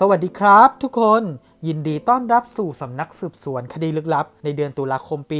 สวัสดีครับทุกคนยินดีต้อนรับสู่สำนักสืบสวนคดีลึกลับ ในเดือนตุลาคมปี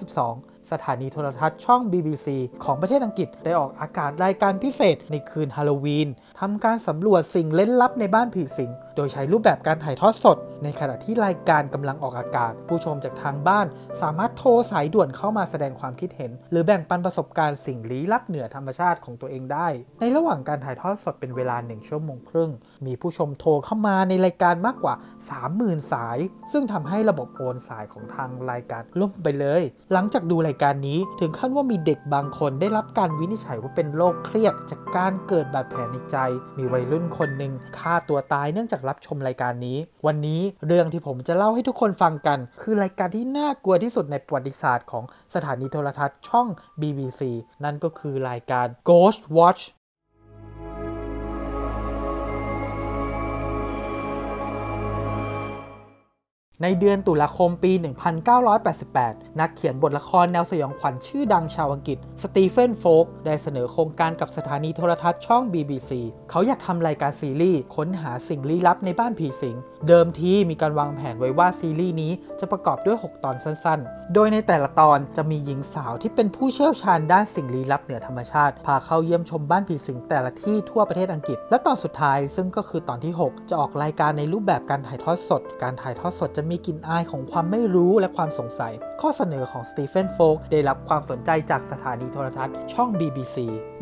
1992 สถานีโทรทัศน์ช่อง BBC ของประเทศอังกฤษได้ออกอากาศรายการพิเศษในคืนฮาโลวีน ทำการสำรวจสิ่งเล้นลับในบ้านผีสิง โดยใช้รูปแบบการถ่ายทอดสด ในขณะที่รายการกำลังออกอากาศ ผู้ชมจากทางบ้าน สามารถโทรสายด่วนเข้ามาแสดงความคิดเห็น หรือแบ่งปันประสบการณ์สิ่งลี้ลับเหนือธรรมชาติของตัวเองได้ ในระหว่างการถ่ายทอดสดเป็นเวลา1ชั่วโมงครึ่ง มีผู้ชมโทรเข้ามาในรายการมากกว่า 30,000 สาย ซึ่งทำให้ระบบโอนสายของทางรายการล่มไปเลย หลังจากดูรายการนี้ถึงขั้นว่ามีเด็กบางคนได้รับการวินิจฉัยว่าเป็นโรคเครียด จากการเกิดบาดแผลในใจมีวัยรุ่นคนหนึ่งฆ่าตัวตายเนื่องจากรับชมรายการนี้ วันนี้เรื่องที่ผมจะเล่าให้ทุกคนฟังกัน คือรายการที่น่ากลัวที่สุดในประวัติศาสตร์ของสถานีโทรทัศน์ช่อง BBC นั่นก็คือรายการ Ghost Watch ในเดือนตุลาคมปี 1988 นักเขียนบทละครแนวสยองขวัญชื่อดังชาวอังกฤษ สตีเฟน โฟก ได้เสนอโครงการกับสถานีโทรทัศน์ช่อง BBC เขาอยากทำรายการซีรีส์ค้นหาสิ่งลี้ลับในบ้านผีสิง เดิมทีมีการวางแผนไว้ว่าซีรีส์นี้จะประกอบด้วย 6 ตอนสั้นๆ โดยในแต่ละตอนจะมีหญิงสาวที่เป็นผู้เชี่ยวชาญด้านสิ่งลี้ลับเหนือธรรมชาติ พาเข้าเยี่ยมชมบ้านผีสิงแต่ละที่ทั่วประเทศอังกฤษ และตอนสุดท้ายซึ่งก็คือตอนที่ 6 จะออกรายการในรูปแบบการถ่ายทอดสด การถ่ายทอดสดจะมีกลิ่นอายของความไม่รู้และความสงสัย ข้อเสนอของสตีเฟนโฟกได้รับความสนใจจากสถานีโทรทัศน์ช่อง BBC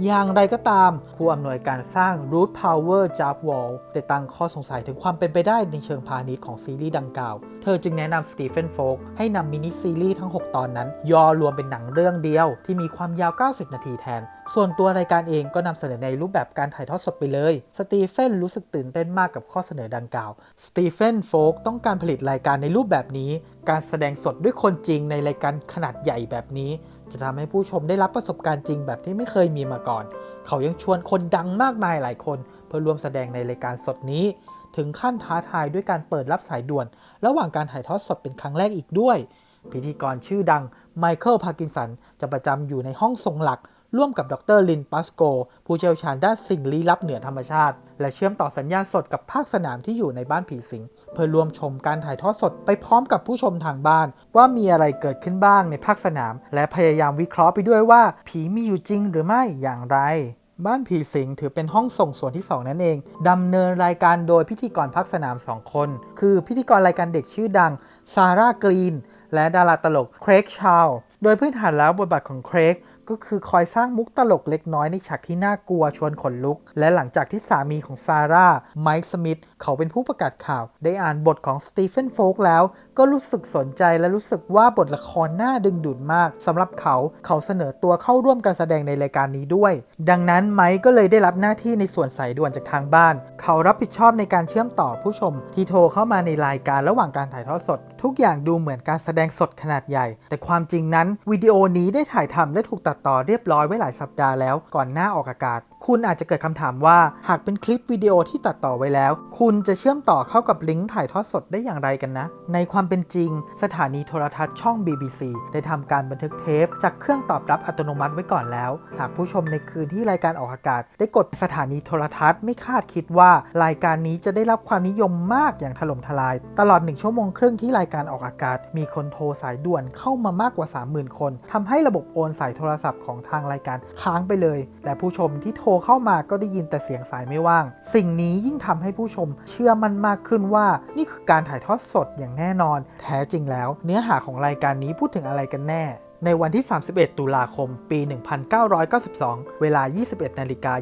อย่างไรก็ตาม ผู้อำนวยการสร้าง Root Power j a b w a l l ได้ตั้งข้อสงสัยถึงความเป็นไปได้ในเชิงพาณิชย์ของซีรีส์ดังกล่าว เธอจึงแนะนำสตีเฟนโฟกให้นำมินิซีรีส์ทั้ง 6 ตอนนั้น ย่อรวมเป็นหนังเรื่องเดียวที่มีความยาว 90 นาทีแทนส่วนตัวรายการเองก็นำเสนอในรูปแบบการถ่ายทอดสดไปเลย สตีเฟนรู้สึกตื่นเต้นมากกับข้อเสนอดังกล่าว สตีเฟนโฟกต้องการผลิตรายการในรูปแบบนี้ การแสดงสดด้วยคนจริงในรายการขนาดใหญ่แบบนี้ จะทำให้ผู้ชมได้รับประสบการณ์จริงแบบที่ไม่เคยมีมาก่อน เขายังชวนคนดังมากมายหลายคน เพื่อร่วมแสดงในรายการสดนี้ ถึงขั้นท้าทายด้วยการเปิดรับสายด่วน ระหว่างการถ่ายทอดสดเป็นครั้งแรกอีกด้วย พิธีกรชื่อดังไมเคิลพาร์กินสันจะประจำอยู่ในห้องทรงหลัก ร่วมกับดรลินปัสโก ผู้เชี่ยวชาญด้านสิ่งลี้ลับเหนือธรรมชาติ และเชื่อมต่อสัญญาณสดกับภาคสนามที่อยู่ในบ้านผีสิง เพื่อรวมชมการถ่ายทอดสดไปพร้อมกับผู้ชมทางบ้าน ว่ามีอะไรเกิดขึ้นบ้างในภาคสนาม และพยายามวิเคราะห์ไปด้วยว่า ผีมีอยู่จริงหรือไม่อย่างไรบ้านผีสิงถือเป็นห้องส่งส่วนที่ 2 นั่นเอง ดำเนินรายการโดยพิธีกรพักสนาม 2 คน คือพิธีกรรายการเด็กชื่อดัง ซาร่ากรีน และดาราตลก เครกชาว โดยพื้นฐานแล้วบทบาทของเครก ก็คือคอยสร้างมุกตลกเล็กน้อยในฉากที่น่ากลัวชวนขนลุก และหลังจากที่สามีของซาร่าไมค์สมิธเขาเป็นผู้ประกาศข่าว ได้อ่านบทของสตีเฟนโฟกแล้ว ก็รู้สึกสนใจและรู้สึกว่าบทละครน่าดึงดูดมากสำหรับเขาเขาเสนอตัวเข้าร่วมการแสดงในรายการนี้ด้วย ดังนั้นไมค์ก็เลยได้รับหน้าที่ในส่วนสายด่วนจากทางบ้าน เขารับผิดชอบในการเชื่อมต่อผู้ชมที่โทรเข้ามาในรายการระหว่างการถ่ายทอดสด ทุกอย่างดูเหมือนการแสดงสดขนาดใหญ่ แต่ความจริงนั้นวิดีโอนี้ได้ถ่ายทำและถูกตัดต่อเรียบร้อยไว้หลายสัปดาห์แล้วก่อนหน้าออกอากาศ คุณอาจจะเกิดคำถามว่า หากเป็นคลิปวิดีโอที่ตัดต่อไว้แล้ว คุณจะเชื่อมต่อเข้ากับลิงก์ถ่ายทอดสดได้อย่างไรกันนะ ในความเป็นจริง สถานีโทรทัศน์ช่อง BBC ได้ทำการบันทึกเทป จากเครื่องตอบรับอัตโนมัติไว้ก่อนแล้ว หากผู้ชมในคืนที่รายการออกอากาศ ได้กดสถานีโทรทัศน์ไม่คาดคิดว่า รายการนี้จะได้รับความนิยมมากอย่างถล่มทลาย ตลอดหนึ่งชั่วโมงครึ่งที่รายการออกอากาศ มีคนโทรสายด่วนเข้ามามากกว่า 30,000 คนทำให้ระบบโอนสายโทรศัพท์ของทางรายการค้างไปเลย และผู้ชมที่โทรเข้ามาก็ได้ยินแต่เสียงสายไม่ว่าง สิ่งนี้ยิ่งทำให้ผู้ชมเชื่อมั่นมากขึ้นว่านี่คือการถ่ายทอดสดอย่างแน่นอน แท้จริงแล้ว เนื้อหาของรายการนี้พูดถึงอะไรกันแน่ ในวันที่ 31 ตุลาคม ปี 1992 เวลา 21 นาฬิกา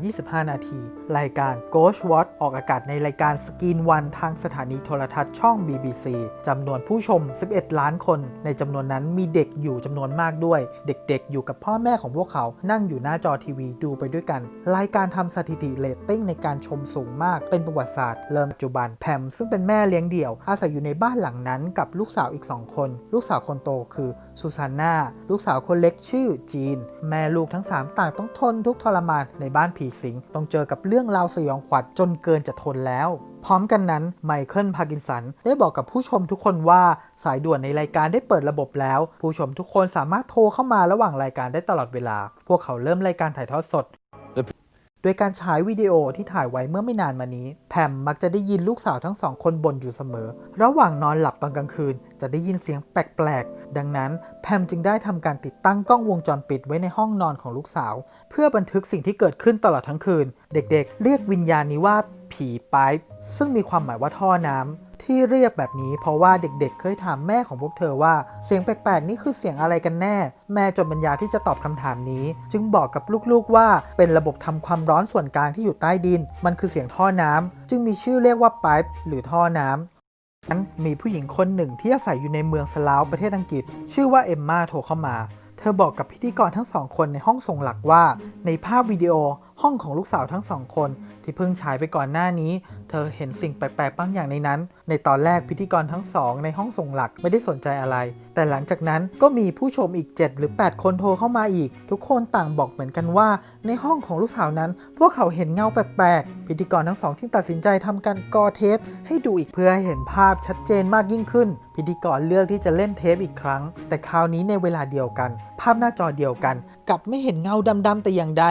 25 นาที รายการ Ghost Watch ออกอากาศในรายการสกีนวันทางสถานีโทรทัศน์ช่อง BBC จำนวนผู้ชม 11 ล้านคน ในจำนวนนั้นมีเด็กอยู่จำนวนมากด้วย เด็กๆ อยู่กับพ่อแม่ของพวกเขา นั่งอยู่หน้าจอทีวีดูไปด้วยกัน รายการทำสถิติเรตติ้งในการชมสูงมาก เป็นประวัติศาสตร์ เริ่มปัจจุบัน แพมซึ่งเป็นแม่เลี้ยงเดี่ยว อาศัยอยู่ในบ้านหลังนั้นกับลูกสาวอีก 2 คน ลูกสาวคนโตคือซูซานนาลูกสาวคนเล็กชื่อจีน แม่ลูกทั้ง 3 ต่างต้องทนทุกทรมานในบ้านผีสิง ต้องเจอกับเรื่องราวสยองขวัญจนเกินจะทนแล้วพร้อมกันนั้นไมเคิลพากินสันได้บอกกับผู้ชมทุกคนว่าสายด่วนในรายการได้เปิดระบบแล้ว ผู้ชมทุกคนสามารถโทรเข้ามาระหว่างรายการได้ตลอดเวลา พวกเขาเริ่มรายการถ่ายทอดสด โดยการฉายวิดีโอที่ถ่ายไว้เมื่อไม่นานมานี้ แพมมักจะได้ยินลูกสาวทั้งสองคนบ่นอยู่เสมอ ระหว่างนอนหลับตอนกลางคืน จะได้ยินเสียงแปลกๆ ดังนั้นแพมจึงได้ทำการติดตั้งกล้องวงจรปิดไว้ในห้องนอนของลูกสาว เพื่อบันทึกสิ่งที่เกิดขึ้นตลอดทั้งคืน เด็กๆ เรียกวิญญาณนี้ว่าผีไปายซึ่งมีความหมายว่าท่อน้ำ ที่เรียกแบบนี้เพราะว่าเด็กๆ เคยถามแม่ของพวกเธอว่าเสียงแปลกๆ นี่คือเสียงอะไรกันแน่ แม่จนปัญญาที่จะตอบคำถามนี้ จึงบอกกับลูกๆว่าเป็นระบบทำความร้อนส่วนกลางที่อยู่ใต้ดิน มันคือเสียงท่อน้ำจึงมีชื่อเรียกว่าไ i ป์หรือท่อน้ำนั้นมีผู้หญิงคนหนึ่งที่อาศัยอยู่ในเมืองสลาวประเทศอังกฤษ ชื่อว่าเอมมาโทรเข้ามา เธอบอกกับพิธีกรทั้งสองคนในห้องส่งหลักว่า ในภาพวิดีโอ ห้องของลูกสาวทั้งสองคนที่เพิ่งฉายไปก่อนหน้านี้ เธอเห็นสิ่งแปลกๆบางอย่างในนั้น ในตอนแรกพิธีกรทั้งสองในห้องส่งหลักไม่ได้สนใจอะไร แต่หลังจากนั้นก็มีผู้ชมอีก 7 หรือ 8 คนโทรเข้ามาอีก ทุกคนต่างบอกเหมือนกันว่า ในห้องของลูกสาวนั้น พวกเขาเห็นเงาแปลกๆ พิธีกรทั้งสองจึงตัดสินใจทำการกอเทป ให้ดูอีกเพื่อให้เห็นภาพชัดเจนมากยิ่งขึ้น พิธีกรเลือกที่จะเล่นเทปอีกครั้ง แต่คราวนี้ในเวลาเดียวกัน ภาพหน้าจอเดียวกันกลับไม่เห็นเงาดำๆแต่อย่างใด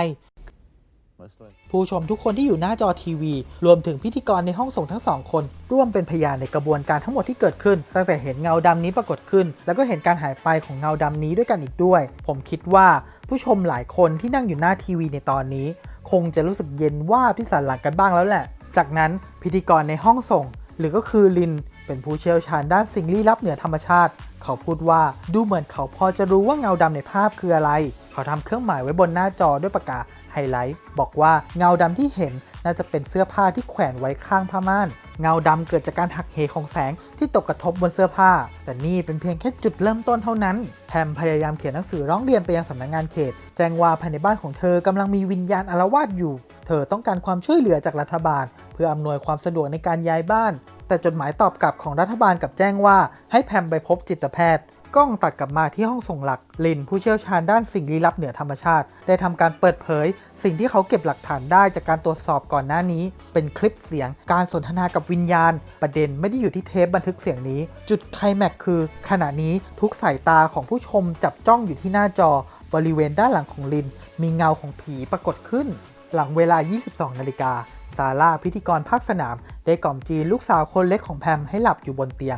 ผู้ชมทุกคนที่อยู่หน้าจอทีวี รวมถึงพิธีกรในห้องส่งทั้งสองคน ร่วมเป็นพยานในกระบวนการทั้งหมดที่เกิดขึ้น ตั้งแต่เห็นเงาดำนี้ปรากฏขึ้น แล้วก็เห็นการหายไปของเงาดำนี้ด้วยกันอีกด้วย ผมคิดว่าผู้ชมหลายคนที่นั่งอยู่หน้าทีวีในตอนนี้ คงจะรู้สึกเย็นว่าบที่สันหลังกันบ้างแล้วแหละ จากนั้นพิธีกรในห้องส่ง หรือก็คือลินเป็นผู้เชี่ยวชาญด้านสิ่งลี้ลับเหนือธรรมชาติ เขาพูดว่าดูเหมือนเขาพอจะรู้ว่าเงาดำในภาพคืออะไร เขาทำเครื่องหมายไว้บนหน้าจอด้วยปากกา ไฮไลท์บอกว่าเงาดำที่เห็นน่าจะเป็นเสื้อผ้าที่แขวนไว้ข้างผ้าม่าน เงาดำเกิดจากการหักเหของแสงที่ตกกระทบบนเสื้อผ้า แต่นี่เป็นเพียงแค่จุดเริ่มต้นเท่านั้น แพมพยายามเขียนหนังสือร้องเรียนไปยังสำนักงานเขต แจ้งว่าภายในบ้านของเธอกำลังมีวิญญาณอารวาสอยู่ เธอต้องการความช่วยเหลือจากรัฐบาล เพื่ออำนวยความสะดวกในการย้ายบ้าน แต่จดหมายตอบกลับของรัฐบาลกลับแจ้งว่า ให้แพมไปพบจิตแพทย์ กล้องตัดกลับมาที่ห้องส่งหลัก ลินผู้เชี่ยวชาญด้านสิ่งลี้ลับเหนือธรรมชาติ ได้ทำการเปิดเผย สิ่งที่เขาเก็บหลักฐานได้จากการตรวจสอบก่อนหน้านี้ เป็นคลิปเสียง การสนทนากับวิญญาณ ประเด็นไม่ได้อยู่ที่เทปบันทึกเสียงนี้ จุดไคลแม็กซ์คือ ขณะนี้ทุกสายตาของผู้ชมจับจ้องอยู่ที่หน้าจอบริเวณด้านหลังของลิน มีเงาของผีปรากฏขึ้น หลังเวลา 22 นาฬิกา ซาร่าพิธีกรภาคสนาม ได้กล่อมจีนลูกสาวคนเล็กของแพมให้หลับอยู่บนเตียง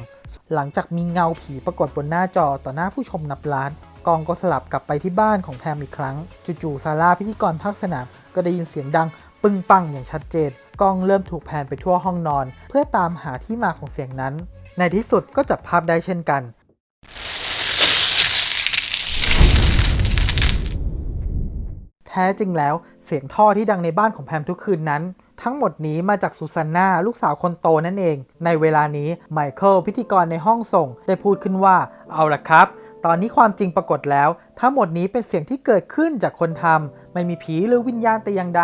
หลังจากมีเงาผีปรากฏบนหน้าจอต่อหน้าผู้ชมนับล้าน กองก็สลับกลับไปที่บ้านของแพมอีกครั้ง จู่ๆซาร่าพิธีกรภาคสนาม ก็ได้ยินเสียงดังปึ้งปังอย่างชัดเจน กล้องเริ่มถูกแพนไปทั่วห้องนอน เพื่อตามหาที่มาของเสียงนั้น ในที่สุดก็จับภาพได้เช่นกัน แท้จริงแล้ว เสียงท่อที่ดังในบ้านของแพมทุกคืนนั้น ทั้งหมดนี้มาจากซูซานนาลูกสาวคนโตนั่นเอง ในเวลานี้ไมเคิลพิธีกรในห้องส่ง ได้พูดขึ้นว่าเอาละครับ ตอนนี้ความจริงปรากฏแล้ว ทั้งหมดนี้เป็นเสียงที่เกิดขึ้นจากคนทำไม่มีผีหรือวิญญาณแต่อย่างใด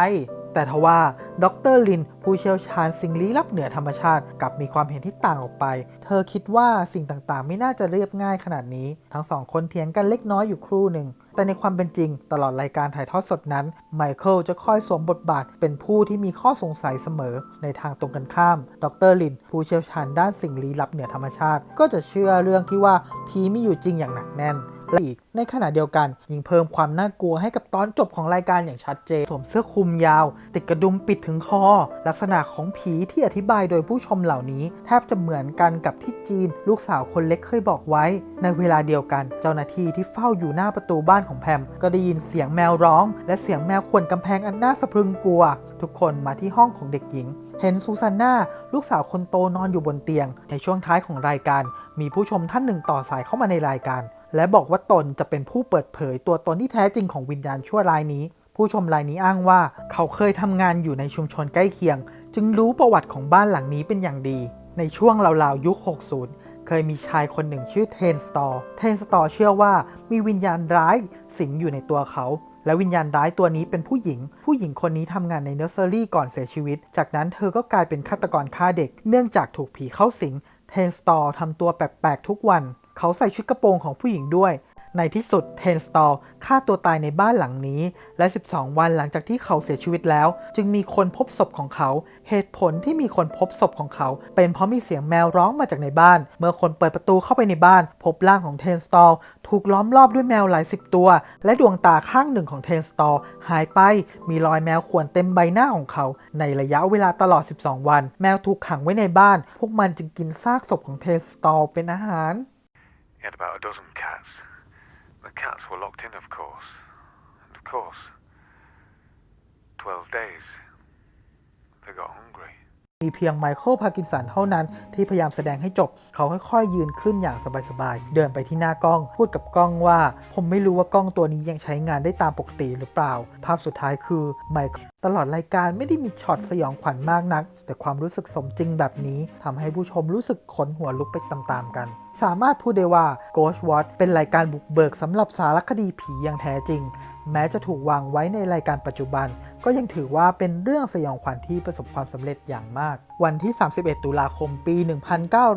แต่ทว่าดรลิน ผู้เชี่ยวชาญสิ่งลี้ลับเหนือธรรมชาติกลับมีความเห็นที่ต่างออกไป เธอคิดว่าสิ่งต่างๆ ไม่น่าจะเรียบง่ายขนาดนี้ ทั้งสองคนเถียงกันเล็กน้อยอยู่ครู่หนึ่ง แต่ในความเป็นจริง ตลอดรายการถ่ายทอดสดนั้น ไมเคิลจะค่อยสวมบทบาทเป็นผู้ที่มีข้อสงสัยเสมอ ในทางตรงกันข้าม ดรลิน ผู้เชี่ยวชาญด้านสิ่งลี้ลับเหนือธรรมชาติ ก็จะเชื่อเรื่องที่ว่าผีมีอยู่จริงอย่างหนักแน่น และอีก ในขณะเดียวกันยิ่งเพิ่มความน่ากลัวให้กับตอนจบของรายการอย่างชัดเจน สวมเสื้อคลุมยาว ติดกระดุมปิดถึงคอ ลักษณะของผีที่อธิบายโดยผู้ชมเหล่านี้ แทบจะเหมือนกันกับที่จีน ลูกสาวคนเล็กเคยบอกไว้ ในเวลาเดียวกัน เจ้าหน้าที่ที่เฝ้าอยู่หน้าประตูบ้านของแพม ก็ได้ยินเสียงแมวร้อง และเสียงแมวขวนกำแพงอันน่าสะพรึงกลัว ทุกคนมาที่ห้องของเด็กหญิง เห็นซูซานนาลูกสาวคนโตนอนอยู่บนเตียง ในช่วงท้ายของรายการ มีผู้ชมท่านหนึ่งต่อสายเข้ามาในรายการ และบอกว่าตนจะเป็นผู้เปิดเผยตัวตนที่แท้จริงของวิญญาณชั่วรายนี้ ผู้ชมรายนี้อ้างว่า เขาเคยทำงานอยู่ในชุมชนใกล้เคียง จึงรู้ประวัติของบ้านหลังนี้เป็นอย่างดี ในช่วงราวๆยุค 60 เคยมีชายคนหนึ่งชื่อเทนสตอร์เทนสตอร์เชื่อว่ามีวิญญาณร้ายสิงอยู่ในตัวเขาและวิญญาณร้ายตัวนี้เป็นผู้หญิง ผู้หญิงคนนี้ทำงานในเนอร์เซอรี่ก่อนเสียชีวิต จากนั้นเธอก็กลายเป็นฆาตกรฆ่าเด็ก เนื่องจากถูกผีเข้าสิง เทนสตอร์ทำตัวแปลกๆทุกวัน เขาใส่ชุดกระโปรงของผู้หญิงด้วย ในที่สุดเทนสตอลฆ่าตัวตายในบ้านหลังนี้ และ 12 วันหลังจากที่เขาเสียชีวิตแล้ว จึงมีคนพบศพของเขา เหตุผลที่มีคนพบศพของเขา เป็นเพราะมีเสียงแมวร้องมาจากในบ้าน เมื่อคนเปิดประตูเข้าไปในบ้าน พบร่างของเทนสตอลถูกล้อมรอบด้วยแมวหลายสิบตัว และดวงตาข้างหนึ่งของเทนสตอลหายไป มีรอยแมวข่วนเต็มใบหน้าของเขา ในระยะเวลาตลอด 12 วัน แมวถูกขังไว้ในบ้าน พวกมันจึงกินซากศพของเทนสตอลเป็นอาหาร He had about a dozen cats. The cats were locked in, of course. And of course, twelve days, they got hungry. มีเพียงไมเคิลพาร์กินสันเท่านั้นที่พยายามแสดงให้จบ เขาค่อยๆ ยืนขึ้นอย่างสบายๆ เดินไปที่หน้ากล้อง พูดกับกล้องว่า ผมไม่รู้ว่ากล้องตัวนี้ยังใช้งานได้ตามปกติหรือเปล่า ภาพสุดท้ายคือไมเคิลตลอดรายการไม่ได้มีช็อตสยองขวัญมากนัก แต่ความรู้สึกสมจริงแบบนี้ทำให้ผู้ชมรู้สึกขนหัวลุกไปตามๆกัน สามารถพูดได้ว่า Ghost Watch เป็นรายการบุกเบิกสำหรับสารคดีผีอย่างแท้จริง แม้จะถูกวางไว้ในรายการปัจจุบัน ก็ยังถือว่าเป็นเรื่องสยองขวัญที่ประสบความสำเร็จอย่างมาก วันที่ 31 ตุลาคมปี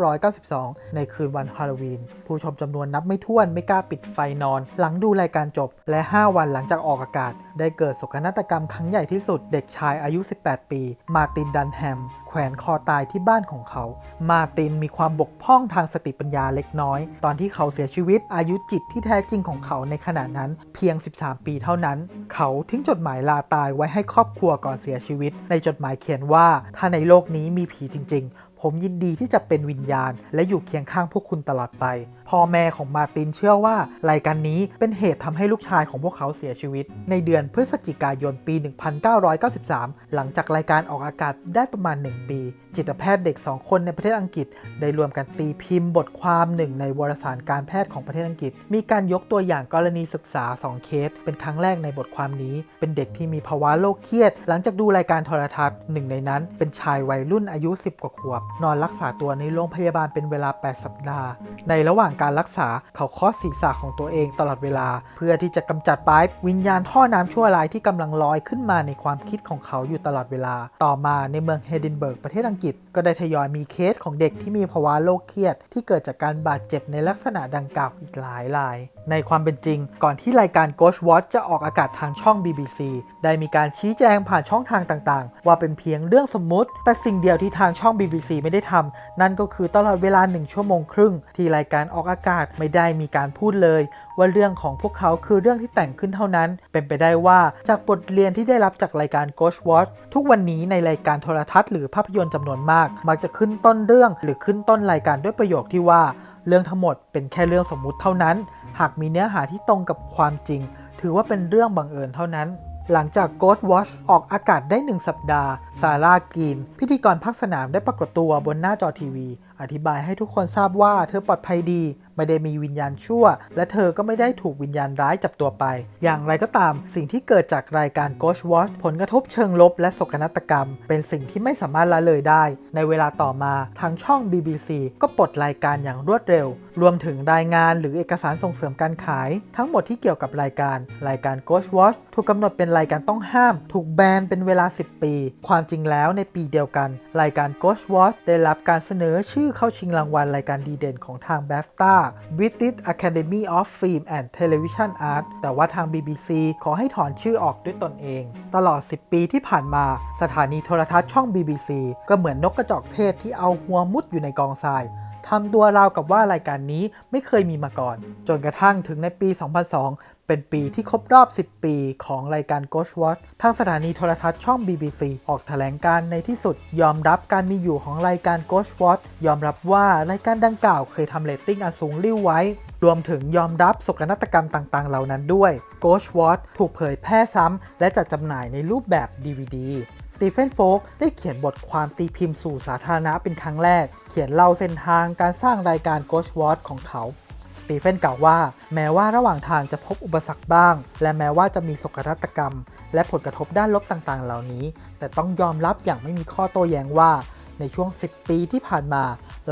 1992 ในคืนวันฮาโลวีน ผู้ชมจำนวนนับไม่ถ้วนไม่กล้าปิดไฟนอน หลังดูรายการจบและ 5 วันหลังจากออกอากาศ ได้เกิดโศกนาฏกรรมครั้งใหญ่ที่สุดเด็กชายอายุ 18 ปี มาร์ตินดันแฮม แขวนคอตายที่บ้านของเขา มาตินมีความบกพร่องทางสติปัญญาเล็กน้อย ตอนที่เขาเสียชีวิตอายุจิตที่แท้จริงของเขาในขณะนั้นเพียง 13 ปีเท่านั้น เขาทิ้งจดหมายลาตายไว้ให้ครอบครัวก่อนเสียชีวิต ในจดหมายเขียนว่าถ้าในโลกนี้มีผีจริง ๆ ผมยินดีที่จะเป็นวิญญาณ และอยู่เคียงข้างพวกคุณตลอดไป พ่อแม่ของมาตินเชื่อว่ารายการนี้เป็นเหตุทำให้ลูกชายของพวกเขาเสียชีวิต ในเดือนพฤศจิกายนปี 1993 หลังจากรายการออกอากาศได้ประมาณ 1 ปี จิตแพทย์เด็ก 2 คนในประเทศอังกฤษ ได้รวมกันตีพิมพ์บทความหนึ่งในวารสารการแพทย์ของประเทศอังกฤษ มีการยกตัวอย่างกรณีศึกษา 2 เคส เป็นครั้งแรกในบทความนี้ เป็นเด็กที่มีภาวะโรคเครียด หลังจากดูรายการโทรทัศน์หนึ่งในนั้น เป็นชายวัยรุ่นอายุ 10 กว่าขวบ นอนรักษาตัวในโรงพยาบาลเป็นเวลา 8 สัปดาห์ ในระหว่างการรักษาเขาเคาะศีรษะของตัวเองตลอดเวลา เพื่อที่จะกำจัดปลายวิญญาณท่อน้ำชั่วร้ายที่กำลังลอยขึ้นมาในความคิดของเขาอยู่ตลอดเวลา ต่อมาในเมืองเฮดินเบิร์กประเทศอังกฤษก็ได้ทยอยมีเคสของเด็กที่มีภาวะโรคเครียด ที่เกิดจากการบาดเจ็บในลักษณะดังกล่าวอีกหลายรายในความเป็นจริง ก่อนที่รายการ Ghost Watch จะออกอากาศทางช่อง BBC ได้มีการชี้แจงผ่านช่องทางต่างๆ ว่าเป็นเพียงเรื่องสมมุติ แต่สิ่งเดียวที่ทางช่อง BBC ไม่ได้ทำนั่นก็คือตลอดเวลา 1 ชั่วโมงครึ่ง ที่รายการออกอากาศไม่ได้มีการพูดเลย ว่าเรื่องของพวกเขาคือเรื่องที่แต่งขึ้นเท่านั้น เป็นไปได้ว่าจากบทเรียนที่ได้รับจากรายการ Ghost Watch ทุกวันนี้ในรายการโทรทัศน์หรือภาพยนตร์จำนวนมาก มักจะขึ้นต้นเรื่องหรือขึ้นต้นรายการด้วยประโยคที่ว่า เรื่องทั้งหมดเป็นแค่เรื่องสมมุติเท่านั้น หากมีเนื้อหาที่ตรงกับความจริง ถือว่าเป็นเรื่องบังเอิญเท่านั้น หลังจาก Ghost Watch ออกอากาศได้ 1 สัปดาห์ ซาร่ากรีน พิธีกรพักสนามได้ปรากฏตัวบนหน้าจอทีวี อธิบายให้ทุกคนทราบว่าเธอปลอดภัยดีไม่ได้มีวิญญาณชั่ว และเธอก็ไม่ได้ถูกวิญญาณร้ายจับตัวไป อย่างไรก็ตาม สิ่งที่เกิดจากรายการ Ghost Watch ผลกระทบเชิงลบและโศกนาฏกรรม เป็นสิ่งที่ไม่สามารถละเลยได้ ในเวลาต่อมาทางช่อง BBC ก็ปลดรายการอย่างรวดเร็ว รวมถึงรายงานหรือเอกสารส่งเสริมการขาย ทั้งหมดที่เกี่ยวกับรายการ รายการ Ghost Watch ถูกกำหนดเป็นรายการต้องห้าม ถูกแบนเป็นเวลา 10 ปี ความจริงแล้วในปีเดียวกัน รายการ Ghost Watch ได้รับการเสนอชื่อเข้าชิงรางวัลรายการดีเด่นของทาง BAFTA British Academy of Film and Television Art แต่ว่าทาง BBC ขอให้ถอนชื่อออกด้วยตนเอง ตลอด 10 ปีที่ผ่านมา สถานีโทรทัศน์ช่อง BBC ก็เหมือนนกกระจอกเทศที่เอาหัวมุดอยู่ในกองทรายทำตัวราวกับว่ารายการนี้ไม่เคยมีมาก่อน จนกระทั่งถึงในปี 2002 เป็นปีที่ครบรอบ 10 ปีของรายการ Ghost Watch ทางสถานีโทรทัศน์ช่อง BBC ออกแถลงการในที่สุด ยอมรับการมีอยู่ของรายการ Ghost Watch ยอมรับว่ารายการดังกล่าวเคยทำเรตติ้งอันสูงริ่วไว้ รวมถึงยอมรับศกนาฏกรรมต่างๆ เหล่านั้นด้วย Ghost Watch ถูกเผยแพร่ซ้ำและจัดจำหน่ายในรูปแบบ DVD สตีเฟนโฟกได้เขียนบทความตีพิมพ์สู่สาธารณะเป็นครั้งแรก เขียนเล่าเส้นทางการสร้างรายการ Ghost Watch ของเขา สตีเฟนกล่าวว่า แม้ว่าระหว่างทางจะพบอุปสรรคบ้าง และแม้ว่าจะมีโศกนาฏกรรม และผลกระทบด้านลบต่างๆ เหล่านี้ แต่ต้องยอมรับอย่างไม่มีข้อโต้แย้งว่าในช่วง 10 ปีที่ผ่านมา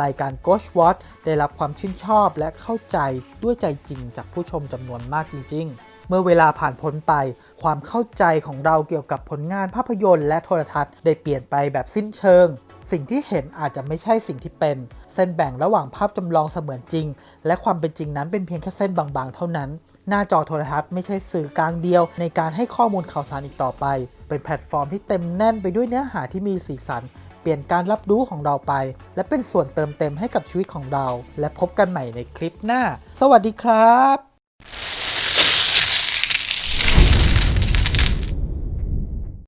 รายการ Ghost Watch ได้รับความชื่นชอบและเข้าใจด้วยใจจริงจากผู้ชมจำนวนมากจริง ๆ เมื่อเวลาผ่านพ้นไป ความเข้าใจของเราเกี่ยวกับผลงานภาพยนตร์และโทรทัศน์ได้เปลี่ยนไปแบบสิ้นเชิง สิ่งที่เห็นอาจจะไม่ใช่สิ่งที่เป็น เส้นแบ่งระหว่างภาพจำลองเสมือนจริง และความเป็นจริงนั้นเป็นเพียงแค่เส้นบางๆ เท่านั้น หน้าจอโทรทัศน์ไม่ใช่สื่อกลางเดียว ในการให้ข้อมูลข่าวสารอีกต่อไป เป็นแพลตฟอร์มที่เต็มแน่นไปด้วยเนื้อหาที่มีสีสัน เปลี่ยนการรับรู้ของเราไป และเป็นส่วนเติมเต็มให้กับชีวิตของเรา และพบกันใหม่ในคลิปหน้า สวัสดีครับ